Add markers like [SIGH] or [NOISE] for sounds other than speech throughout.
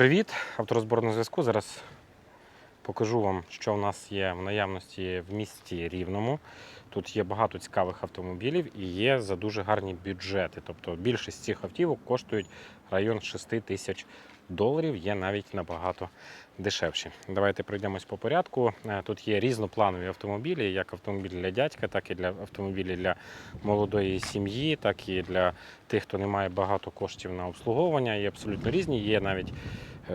Привіт, авторозбор на зв'язку. Зараз покажу вам, що в нас є в наявності в місті Рівному. Тут є багато цікавих автомобілів і є за дуже гарні бюджети. Тобто більшість цих автівок коштують район 6 тисяч доларів, є навіть набагато дешевші. Давайте пройдемось по порядку. Е, Тут є різнопланові автомобілі, як автомобіль для дядька, так і для автомобілів для молодої сім'ї, так і для тих, хто не має багато коштів на обслуговування. Є абсолютно різні. Є навіть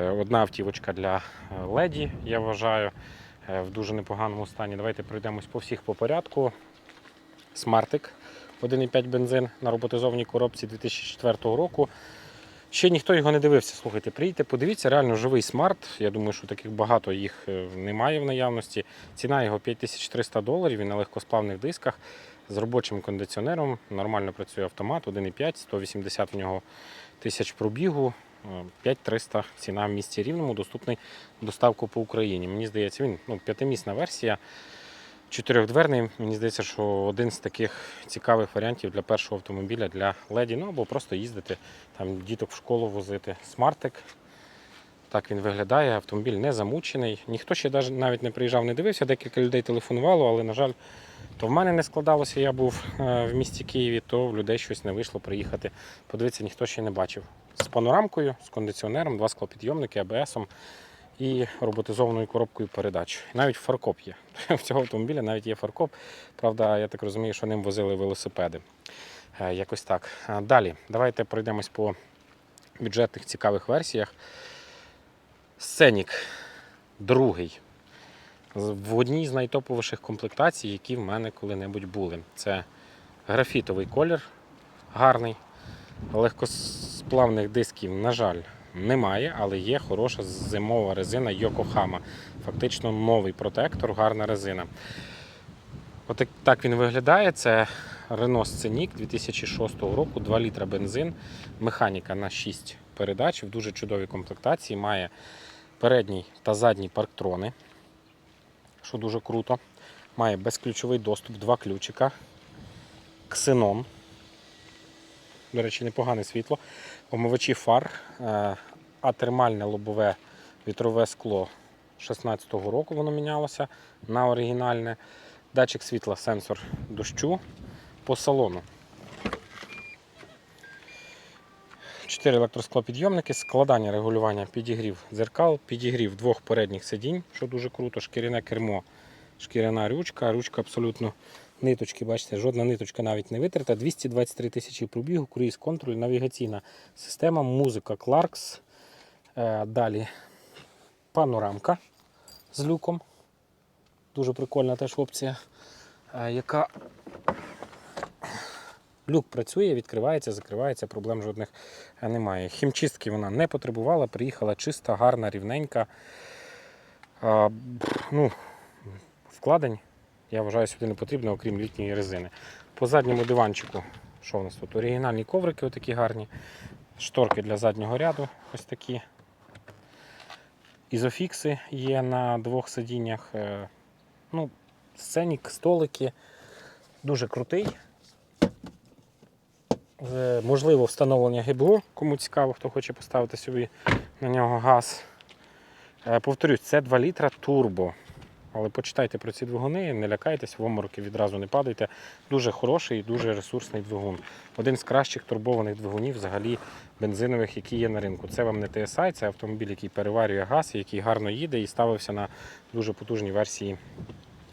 одна автівочка для е, леді, я вважаю, е, в дуже непоганому стані. Давайте пройдемось по всіх по порядку. Смартик 1,5 бензин на роботизованій коробці 2004 року. Ще ніхто його не дивився. Слухайте, приїдьте, подивіться, реально живий смарт. Я думаю, що таких багато їх е, немає в наявності. Ціна його 5300 доларів. Він на легкосплавних дисках з робочим кондиціонером. Нормально працює автомат, 1,5, 180 в нього тисяч пробігу. Е, 5300 ціна в місті рівному, доступний доставку по Україні. Мені здається, він ну, п'ятимісна версія. Чотирьохдверний, мені здається, що один з таких цікавих варіантів для першого автомобіля для леді, ну або просто їздити, там діток в школу возити. Смартик. Так він виглядає, автомобіль не замучений. Ніхто ще навіть не приїжджав, не дивився, декілька людей телефонувало, але, на жаль, то в мене не складалося, я був е, в місті Києві, то в людей щось не вийшло приїхати. Подивитися, ніхто ще не бачив. З панорамкою, з кондиціонером, два склопідйомники, АБСом і роботизованою коробкою передач. Навіть фаркоп є. [LAUGHS] В цього автомобіля навіть є фаркоп. Правда, я так розумію, що ним возили велосипеди. Е, Якось так. Далі, давайте пройдемось по бюджетних цікавих версіях. Сценік другий. В одній з найтоповіших комплектацій, які в мене коли-небудь були. Це графітовий колір гарний. Легкосплавних дисків, на жаль, немає, але є хороша зимова резина Yokohama. Фактично новий протектор, гарна резина. От так він виглядає. Це Renault Scenic 2006 року, 2 літра бензин, механіка на 6 передач в дуже чудовій комплектації. Має передній та задній парктрони, що дуже круто. Має безключовий доступ, два ключика, ксенон. До речі, непогане світло. Омивачі фар, е, атермальне лобове вітрове скло 16-го року воно мінялося на оригінальне. Датчик світла, сенсор дощу по салону. Чотири електросклопідйомники, складання регулювання підігрів дзеркал, підігрів двох передніх сидінь, що дуже круто, шкіряне кермо, шкіряна ручка, ручка абсолютно ниточки, бачите, жодна ниточка навіть не витерта. 223 тисячі пробігу, круїз контроль, навігаційна система, музика Clarks. Е, Далі панорамка з люком. Дуже прикольна теж опція, е, яка люк працює, відкривається, закривається, проблем жодних е, немає. Хімчистки вона не потребувала, приїхала чиста, гарна, рівненька. А, ну, вкладень, я вважаю, сюди не потрібно, окрім літньої резини. По задньому диванчику, що у нас тут? Оригінальні коврики отакі гарні, шторки для заднього ряду, ось такі. Ізофікси є на двох сидіннях. Е, Ну, сценік, столики. Дуже крутий. Е, Можливо, встановлення ГБО, кому цікаво, хто хоче поставити собі на нього газ. Е, Повторюсь, це 2 літра турбо. Але почитайте про ці двигуни, не лякайтесь, в омороки відразу не падайте. Дуже хороший і дуже ресурсний двигун. Один з кращих турбованих двигунів, взагалі бензинових, які є на ринку. Це вам не TSI, це автомобіль, який переварює газ, який гарно їде і ставився на дуже потужні версії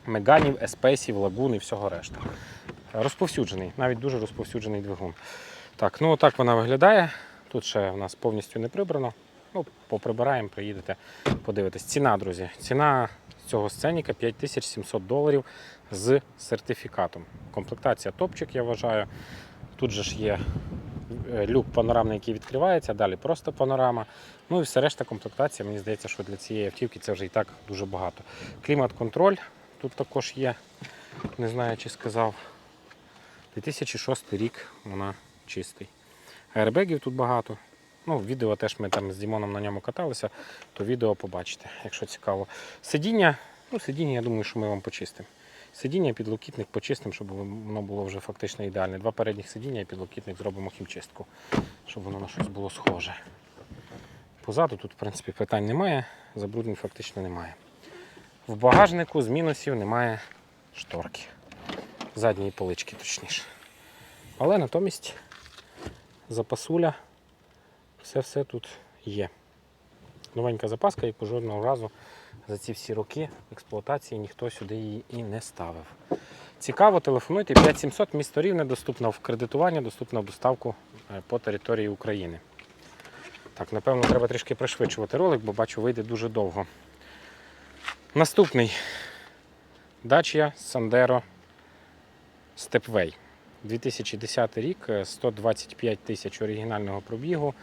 меганів, еспесів, лагун і всього решта. Розповсюджений, навіть дуже розповсюджений двигун. Так, ну отак вона виглядає. Тут ще в нас повністю не прибрано. Ну, поприбираємо, приїдете, подивитесь. Ціна, друзі. Ціна цього сценіка 5700 доларів з сертифікатом. Комплектація топчик, я вважаю. Тут же ж є е, люк панорамний, який відкривається, далі просто панорама. Ну і все решта комплектація, мені здається, що для цієї автівки це вже і так дуже багато. Клімат-контроль тут також є. Не знаю, чи сказав. 2006 рік вона чистий. Аербегів тут багато. Ну, відео теж ми там з Дімоном на ньому каталися, то відео побачите, якщо цікаво. Сидіння, ну сидіння, я думаю, що ми вам почистимо. Сидіння, підлокітник почистимо, щоб воно було вже фактично ідеальне. Два передніх сидіння і підлокітник зробимо хімчистку, щоб воно на щось було схоже. Позаду тут, в принципі, питань немає, забруднень фактично немає. В багажнику з мінусів немає шторки. Задньої полички, точніше. Але натомість запасуля, все-все тут є. Новенька запаска, яку жодного разу за ці всі роки експлуатації ніхто сюди її і не ставив. Цікаво, телефонуйте 5700 місто Рівне, доступно в кредитування, доступно в доставку е, по території України. Так, напевно, треба трішки пришвидшувати ролик, бо бачу, вийде дуже довго. Наступний Dacia Sandero Stepway. 2010 рік, е, 125 тисяч оригінального пробігу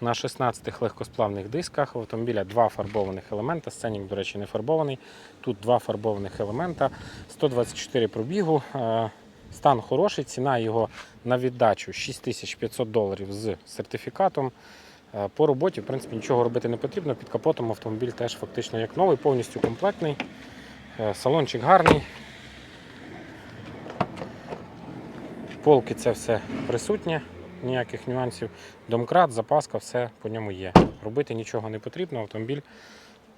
на 16 легкосплавних дисках. В автомобіля два фарбованих елемента. Сценік, до речі, не фарбований. Тут два фарбованих елемента. 124 пробігу. Е, Стан хороший, ціна його на віддачу 6500 доларів з сертифікатом. Е, По роботі, в принципі, нічого робити не потрібно. Під капотом автомобіль теж фактично як новий, повністю комплектний. Е, Салончик гарний. Полки це все присутнє, ніяких нюансів. Домкрат, запаска, все по ньому є. Робити нічого не потрібно. Автомобіль,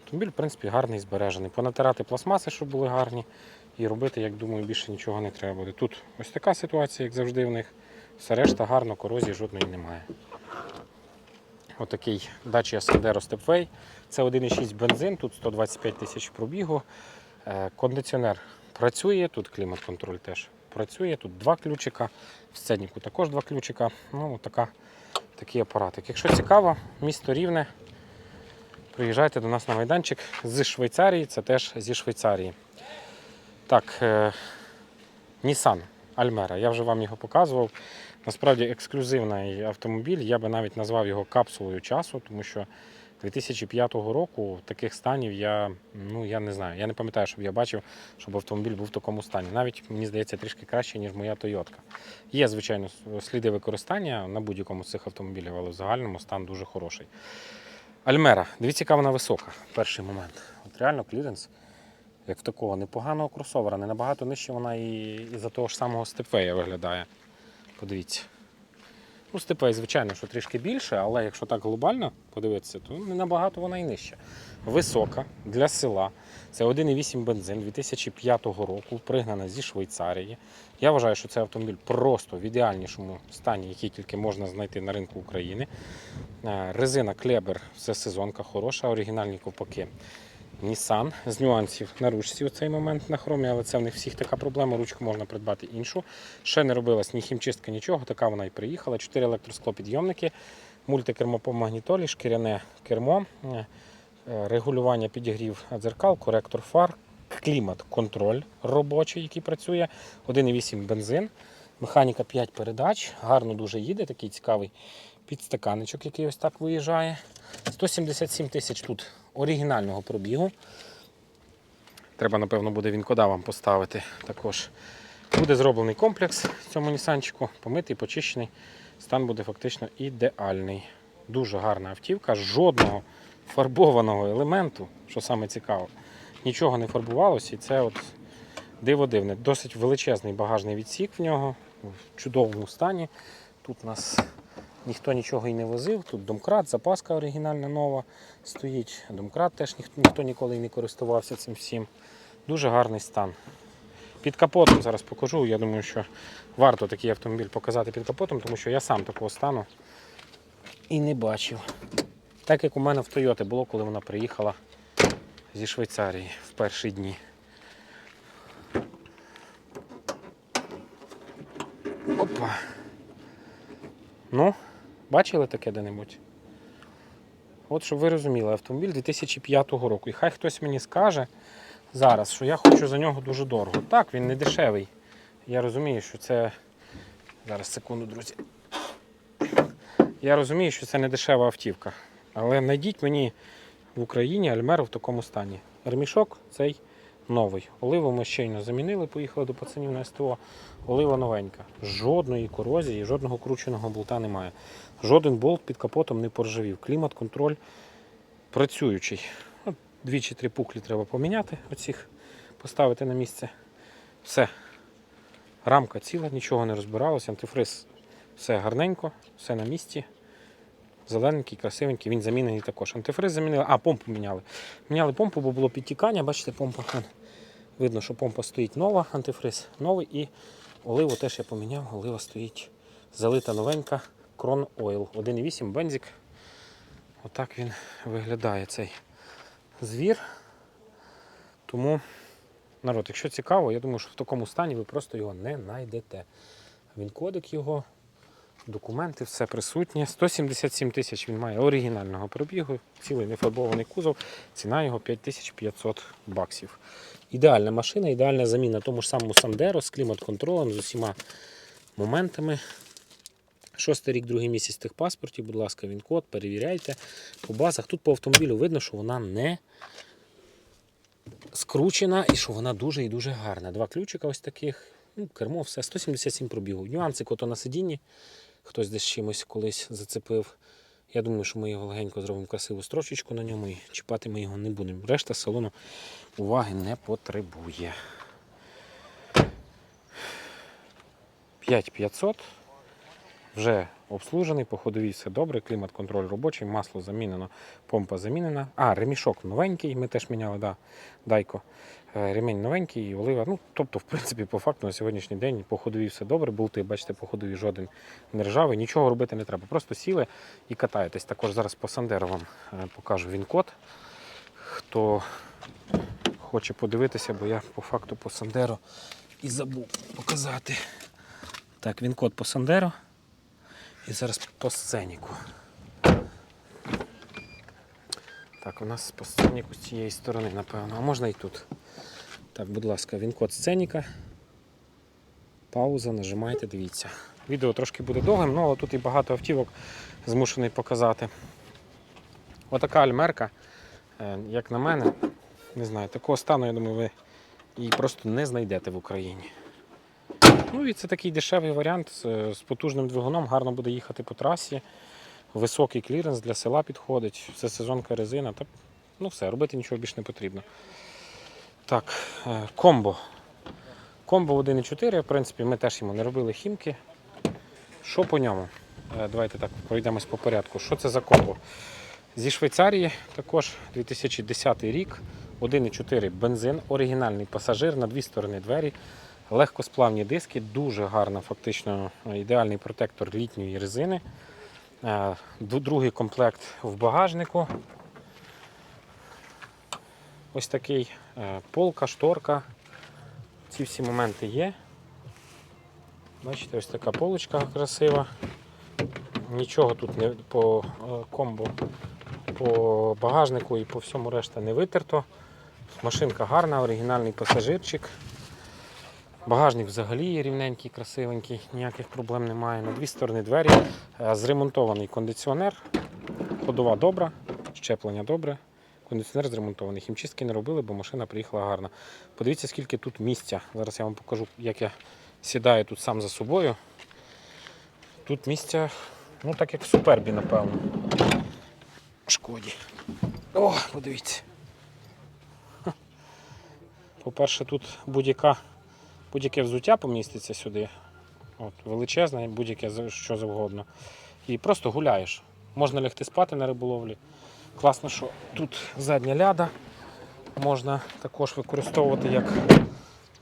автомобіль в принципі, гарний, збережений. Понатирати пластмаси, щоб були гарні. І робити, як думаю, більше нічого не треба буде. Тут ось така ситуація, як завжди в них. Все решта гарно, корозії жодної немає. Отакий Dacia Sandero Stepway. Це 1,6 бензин, тут 125 тисяч пробігу. Е, Кондиціонер працює, тут клімат-контроль теж працює, тут два ключика, в сценіку також два ключика. Ну, така, такий апаратик. Якщо цікаво, місто Рівне, приїжджайте до нас на майданчик з Швейцарії, це теж зі Швейцарії. Так, е, Nissan Almera, я вже вам його показував. Насправді ексклюзивний автомобіль, я би навіть назвав його капсулою часу, тому що 2005 року таких станів я, ну, я не знаю. Я не пам'ятаю, щоб я бачив, щоб автомобіль був в такому стані. Навіть мені здається трішки краще, ніж моя Тойотка. Є, звичайно, сліди використання на будь-якому з цих автомобілів, але в загальному стан дуже хороший. Альмера, дивіться, яка вона висока. Перший момент. От реально кліренс, як в такого непоганого кросовера, не набагато нижче вона і, і за того ж самого степвея виглядає. Подивіться. Ну, степей, звичайно, що трішки більше, але якщо так глобально подивитися, то не набагато вона і нижча. Висока для села. Це 1,8 бензин 2005 року, пригнана зі Швейцарії. Я вважаю, що цей автомобіль просто в ідеальнішому стані, який тільки можна знайти на ринку України. Е, Резина Клебер, все сезонка хороша, оригінальні ковпаки. Nissan з нюансів на ручці у цей момент на хромі, але це в них всіх така проблема. Ручку можна придбати іншу. Ще не робилась ні хімчистка, нічого. Така вона і приїхала. Чотири електросклопідйомники, мультикермо по магнітолі, шкіряне кермо, е, регулювання підігрів дзеркал, коректор фар, клімат, контроль робочий, який працює. 1,8 бензин, механіка 5 передач. Гарно дуже їде, такий цікавий підстаканечок, який ось так виїжджає. 177 тисяч тут оригінального пробігу. Треба, напевно, буде вінкода вам поставити також. Буде зроблений комплекс цьому нісанчику, помитий, почищений. Стан буде фактично ідеальний. Дуже гарна автівка, жодного фарбованого елементу, що саме цікаво. Нічого не фарбувалося, і це от диво дивне. Досить величезний багажний відсік в нього, в чудовому стані. Тут у нас ніхто нічого і не возив. Тут домкрат, запаска оригінальна нова стоїть. Домкрат теж ніхто, ніхто ніколи і не користувався цим всім. Дуже гарний стан. Під капотом зараз покажу. Я думаю, що варто такий автомобіль показати під капотом, тому що я сам такого стану і не бачив. Так як у мене в Тойоти було, коли вона приїхала зі Швейцарії в перші дні. Опа. Ну, бачили таке де-небудь? От щоб ви розуміли, автомобіль 2005 року. І хай хтось мені скаже зараз, що я хочу за нього дуже дорого. Так, він не дешевий. Я розумію, що це. Зараз секунду, друзі. Я розумію, що це не дешева автівка. Але знайдіть мені в Україні Альмеру в такому стані. Ремішок цей новий. Оливу ми щойно замінили, поїхали до пацанів на СТО. Олива новенька. Жодної корозії, жодного крученого болта немає. Жоден болт під капотом не поржавів. Клімат-контроль працюючий. От Дві чи три пуклі треба поміняти, оцих поставити на місце. Все. Рамка ціла, нічого не розбиралося, антифриз все гарненько, все на місці. Зелененький, красивенький, він замінений також. Антифриз замінили, а помпу міняли. Міняли помпу, бо було підтікання. Бачите, помпа. Видно, що помпа стоїть нова, антифриз новий і оливу теж я поміняв. Олива стоїть залита новенька Крон Oil. 1,8 бензик. Отак він виглядає цей звір. Тому, народ, якщо цікаво, я думаю, що в такому стані ви просто його не знайдете. Він кодик його, документи, все присутнє. 177 тисяч він має оригінального пробігу, цілий нефарбований кузов, ціна його 5500 баксів. Ідеальна машина, ідеальна заміна тому ж самому Сандеро з клімат-контролем, з усіма моментами. Шостий рік, другий місяць тих паспортів, будь ласка, він код, перевіряйте. По базах тут по автомобілю видно, що вона не скручена і що вона дуже і дуже гарна. Два ключика ось таких. Ну, кермо, все, 177 пробігу. Нюанси кото на сидінні. Хтось десь чимось колись зацепив. Я думаю, що ми його легенько зробимо красиву строчечку на ньому і чіпати ми його не будемо. Решта салону уваги не потребує. 5500. Вже обслужений, по ходовій все добре, клімат-контроль робочий, масло замінено, помпа замінена. А, ремішок новенький, ми теж міняли, да, дайко. Е, Ремінь новенький, і олива. Ну, тобто, в принципі, по факту на сьогоднішній день по ходовій все добре. Болти, бачите, по ходовій жоден не ржавий, нічого робити не треба. Просто сіли і катаєтесь. Також зараз по Сандеру вам е, покажу він код. Хто хоче подивитися, бо я по факту по Сандеро і забув показати. Так, він код по Сандеро. І зараз по сценіку. Так, у нас по сценіку з цієї сторони, напевно, а можна і тут. Так, будь ласка, він код сценіка. Пауза, нажимайте, дивіться. Відео трошки буде довгим, ну, але тут і багато автівок змушений показати. Отака альмерка, е, як на мене, не знаю, такого стану, я думаю, ви її просто не знайдете в Україні. Ну і це такий дешевий варіант з, потужним двигуном, гарно буде їхати по трасі. Високий кліренс для села підходить, все сезонка резина. Та, ну все, робити нічого більше не потрібно. Так, е, комбо. Комбо 1.4, в принципі, ми теж йому не робили хімки. Що по ньому? Е, Давайте так пройдемось по порядку. Що це за комбо? Зі Швейцарії також 2010 рік, 1.4 бензин, оригінальний пасажир на дві сторони двері. Легкосплавні диски, дуже гарна, фактично ідеальний протектор літньої резини. Е, Другий комплект в багажнику. Ось такий е, полка, шторка. Ці всі моменти є. Бачите, ось така полочка красива. Нічого тут не по е, комбо, по багажнику і по всьому решта не витерто. Машинка гарна, оригінальний пасажирчик. Багажник взагалі є рівненький, красивенький, ніяких проблем немає. На дві сторони двері. Е, Зремонтований кондиціонер. Ходова добра, щеплення добре. Кондиціонер зремонтований. Хімчистки не робили, бо машина приїхала гарна. Подивіться, скільки тут місця. Зараз я вам покажу, як я сідаю тут сам за собою. Тут місця, ну так як в супербі, напевно. Шкоді. О, подивіться. По-перше, тут будь-яка будь-яке взуття поміститься сюди. От, величезне, будь-яке що завгодно. І просто гуляєш. Можна лягти спати на риболовлі. Класно, що тут задня ляда можна також використовувати як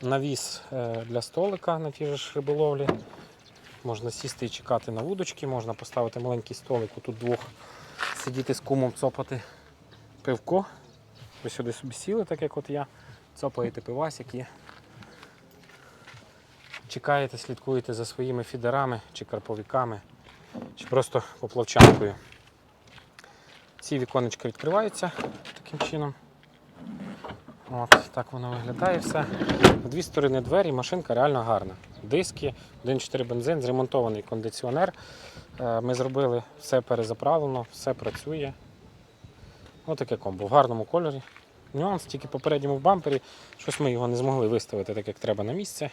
навіс е, для столика на же ж риболовлі. Можна сісти і чекати на вудочки, можна поставити маленький столик, тут двох сидіти з кумом, цопати пивко. Ви сюди собі сіли, так як от я, цопаєте пивасик чекаєте, слідкуєте за своїми фідерами чи карповиками, чи просто поплавчанкою. Ці віконечка відкриваються таким чином. От, так воно виглядає все. На дві сторони двері, машинка реально гарна. Диски, 1.4 бензин, зремонтований кондиціонер. Е, Ми зробили все перезаправлено, все працює. Ось таке комбо в гарному кольорі. Нюанс тільки по передньому бампері. Щось ми його не змогли виставити так, як треба на місце.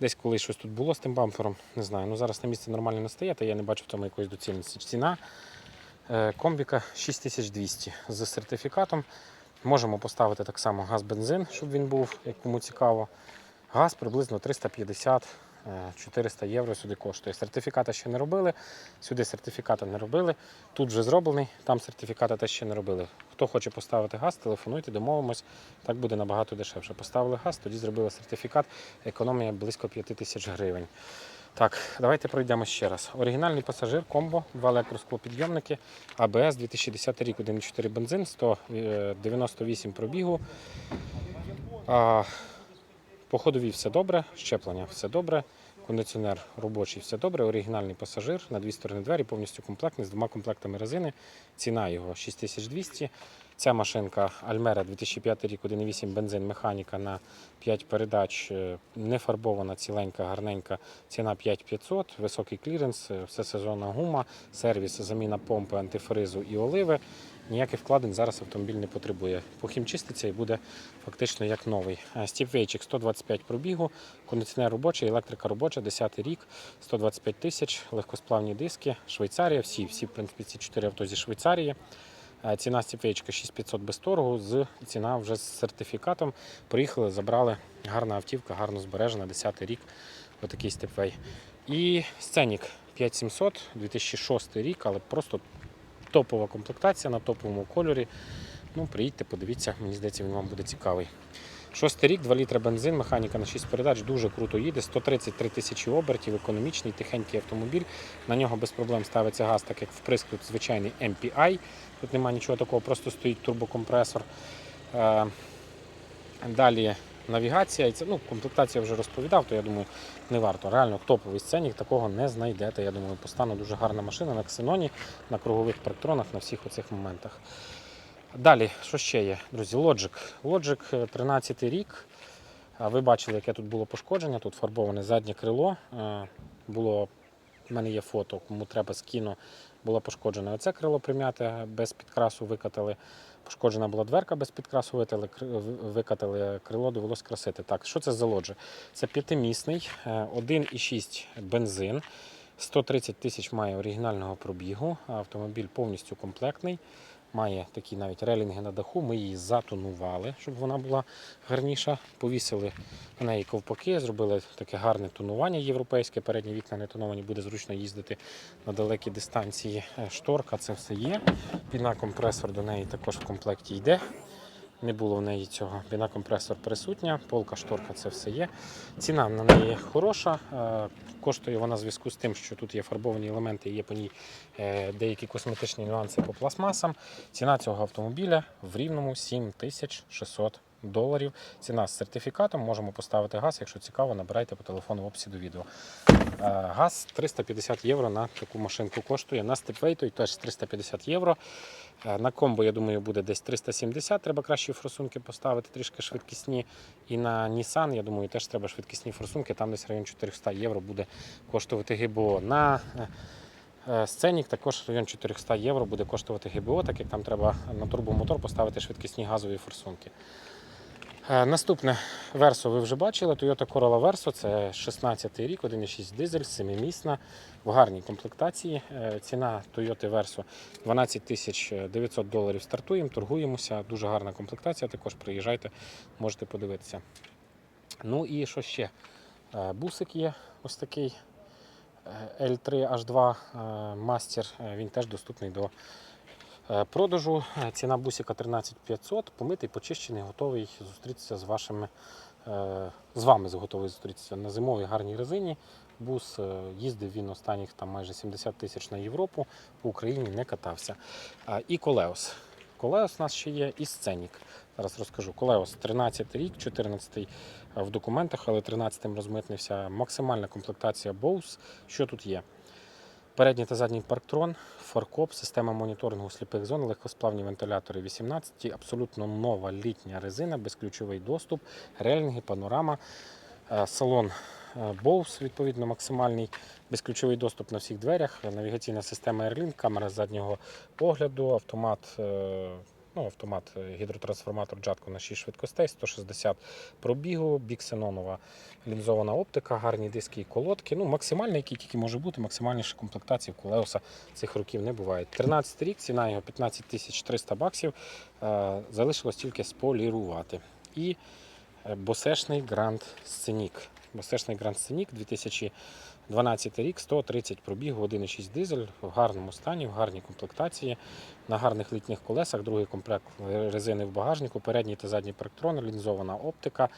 Десь колись щось тут було з тим бампером, не знаю. Ну зараз на місце нормально не стає, та я не бачу в тому якоїсь доцільності. Ціна е, комбіка 6200 з сертифікатом. Можемо поставити так само газ-бензин, щоб він був, як кому цікаво. Газ приблизно 350 Е, 400 євро сюди коштує. Сертифіката ще не робили, сюди сертифіката не робили. Тут вже зроблений, там сертифіката теж ще не робили. Хто хоче поставити газ, телефонуйте, домовимось. Так буде набагато дешевше. Поставили газ, тоді зробили сертифікат, економія близько 5 тисяч гривень. Так, давайте пройдемо ще раз. Оригінальний пасажир, комбо, два електросклопідйомники, АБС 2010 рік, 1,4 бензин, 198 пробігу. По ходовій все добре, щеплення все добре, кондиціонер робочий, все добре, оригінальний пасажир на дві сторони двері, повністю комплектний з двома комплектами резини. Ціна його 6200. Ця машинка Альмера 2005 рік, 1,8 бензин, механіка на 5 передач, е, не фарбована, ціленька, гарненька. Ціна 5500, високий кліренс, е, все сезонна гума, сервіс, заміна помпи, антифризу і оливи. Ніяких вкладень зараз автомобіль не потребує. Похімчиститься і буде фактично як новий. Е, Стіпвейчик 125 пробігу, кондиціонер робочий, електрика робоча, 10 рік, 125 тисяч, легкосплавні диски, Швейцарія, всі, всі в принципі, ці 4 авто зі Швейцарії. Е, Ціна стіпвейчика 6500 без торгу, з ціна вже з сертифікатом. Приїхали, забрали. Гарна автівка, гарно збережена, 10 рік. Отакий степвей. І сценік 5700, 2006 рік, але просто топова комплектація на топовому кольорі. Ну, приїдьте, подивіться, мені здається, він вам буде цікавий. Шостий рік, 2 літра бензин, механіка на 6 передач, дуже круто їде, 133 тисячі обертів, економічний, тихенький автомобіль. На нього без проблем ставиться газ, так як вприскнут звичайний MPI. Тут немає нічого такого, просто стоїть турбокомпресор. Е, Далі навігація. І це, ну, комплектація вже розповідав, то я думаю, не варто. Реально топовий сценік такого не знайдете. Я думаю, по стану дуже гарна машина на ксеноні, на кругових парктронах, на всіх оцих моментах. Далі, що ще є, друзі? Logic. Logic 13 рік. Ви бачили, яке тут було пошкодження. Тут фарбоване заднє крило. Е, Було, в мене є фото, кому треба скину. Було пошкоджене оце крило прим'яте, без підкрасу викатали. Пошкоджена була дверка без підкрасу, викатали, кри- викатали крило, довелося красити. Так, що це за лоджа? Це п'ятимісний, е, 1,6 бензин. 130 тисяч має оригінального пробігу. Автомобіль повністю комплектний. Має такі навіть релінги на даху. Ми її затонували, щоб вона була гарніша. Повісили на неї ковпаки, зробили таке гарне тонування європейське. Передні вікна не тоновані, буде зручно їздити на далекі дистанції. Е, Шторка, це все є. Піна компресор до неї також в комплекті йде. Не було в неї цього. Біна компресор присутня, полка, шторка, це все є. Ціна на неї хороша. Е, Коштує вона в зв'язку з тим, що тут є фарбовані елементи, є по ній е, деякі косметичні нюанси по пластмасам. Ціна цього автомобіля в рівному 7600 доларів. Ціна з сертифікатом. Можемо поставити газ. Якщо цікаво, набирайте по телефону в описі до відео. Е, Газ 350 євро на таку машинку коштує. На степвей той теж 350 євро. Е, На комбо, я думаю, буде десь 370. Треба кращі форсунки поставити, трішки швидкісні. І на Nissan, я думаю, теж треба швидкісні форсунки. Там десь район 400 євро буде коштувати ГБО. На е, Сценік також район 400 євро буде коштувати ГБО, так як там треба на турбомотор поставити швидкісні газові форсунки. Е, Наступне Версо ви вже бачили. Toyota Corolla Verso це 16 рік, 1,6 дизель, 7-місна, в гарній комплектації. Е, Ціна Toyota Verso 12 тисяч 900 доларів стартуємо, торгуємося. Дуже гарна комплектація. Також приїжджайте, можете подивитися. Ну і що ще? Е, Бусик є ось такий е, L3H2 е, Master. Він теж доступний до продажу. Е, Ціна бусика 13500, помитий, почищений, готовий зустрітися з вашими. е, З вами готовий зустрітися на зимовій гарній резині. Бус е, їздив він останніх там майже 70 тисяч на Європу, по Україні не катався. І Колеос. Колеос у нас ще є і сценік. Зараз розкажу. Колеос 13 рік, 14 в документах, але 13-м розмитнився. Максимальна комплектація Bose. Що тут є? Передній та задній парктрон, фаркоп, система моніторингу сліпих зон, легкосплавні вентилятори 18, абсолютно нова літня резина, безключовий доступ, релінги, панорама, Е, салон е, Bose, відповідно, максимальний безключовий доступ на всіх дверях, навігаційна система Airlink, камера заднього огляду, автомат. Ну, автомат е, гідротрансформатор джатко на 6 швидкостей, 160 пробігу, біксенонова лінзована оптика, гарні диски і колодки. Ну, максимальний, який тільки може бути, максимальніша комплектація в Колеоса цих років не буває. 13 рік, ціна його 15 тисяч 300 баксів. Е, Залишилось тільки сполірувати. І босешний Grand Scenic Босешний Grand Scenic 2012 рік, 130 пробігу, 1,6 дизель в гарному стані, в гарній комплектації, на гарних літніх колесах, другий комплект резини в багажнику, передній та задній парктрон, лінзована оптика,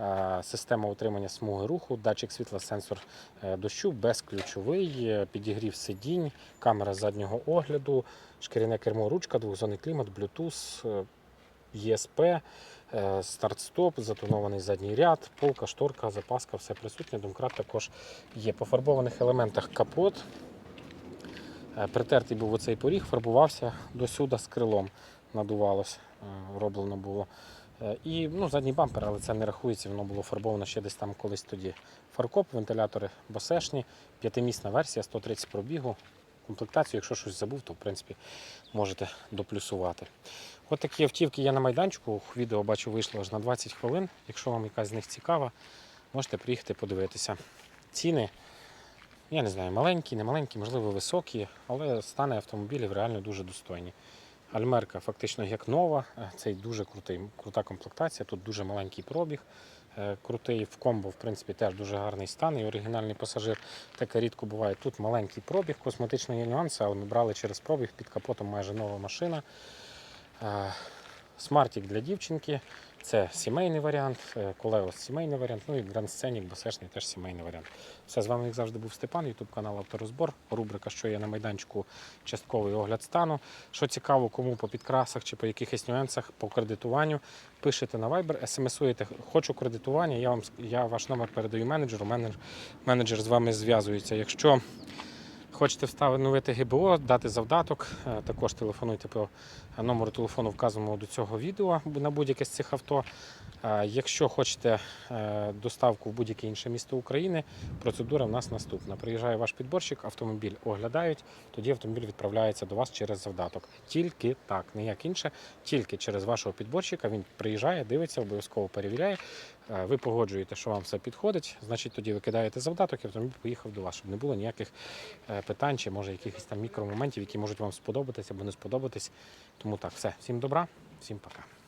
е, система утримання смуги руху, датчик світла, сенсор е, дощу, безключовий, е, підігрів сидінь, камера заднього огляду, шкіряне кермо, ручка, двохзонний клімат, Bluetooth, ESP, е, старт-стоп, затонований задній ряд, полка, шторка, запаска, все присутнє. Домкрат також є. По фарбованих елементах капот. Е, Притертий був оцей поріг, фарбувався до сюди з крилом. Надувалось, е, роблено було. І ну, задній бампер, але це не рахується, воно було фарбовано ще десь там колись тоді. Фаркоп, вентилятори босешні, п'ятимісна версія, 130 пробігу. Комплектацію, якщо щось забув, то в принципі можете доплюсувати. От такі автівки є на майданчику. Відео бачу вийшло аж на 20 хвилин. Якщо вам якась з них цікава, можете приїхати подивитися. Ціни, я не знаю, маленькі, не маленькі, можливо, високі, але стани автомобілів реально дуже достойні. Альмерка фактично як нова, е, це дуже крутий, крута комплектація, тут дуже маленький пробіг. е, Крутий в комбо, в принципі, теж дуже гарний стан і оригінальний пасажир. Таке рідко буває. Тут маленький пробіг, косметично є нюанси, але ми брали через пробіг, під капотом майже нова машина. Е, Смартік для дівчинки. Це сімейний варіант, е, Колеос сімейний варіант, ну і Grand Scenic, Босешний теж сімейний варіант. Все, з вами, як завжди, був Степан, Ютуб канал Авторозбор. Рубрика, що є на майданчику, частковий огляд стану. Що цікаво, кому по підкрасах чи по якихось нюансах по кредитуванню, пишете на Viber, смсуєте, хочу кредитування, я вам я ваш номер передаю менеджеру, менеджер, менеджер з вами зв'язується. Якщо Хочете встановити ГБО, дати завдаток, е, також телефонуйте по номеру телефону, вказаному до цього відео на будь-яке з цих авто. Якщо хочете е, доставку в будь-яке інше місто України, процедура в нас наступна. Приїжджає ваш підборщик, автомобіль оглядають, тоді автомобіль відправляється до вас через завдаток. Тільки так, ніяк інше, тільки через вашого підборщика він приїжджає, дивиться, обов'язково перевіряє. Е, Ви погоджуєте, що вам все підходить, значить тоді ви кидаєте завдаток і автомобіль поїхав до вас, щоб не було ніяких е, питань чи може якихось там мікромоментів, які можуть вам сподобатися або не сподобатись. Тому так, все. Всім добра, всім пока.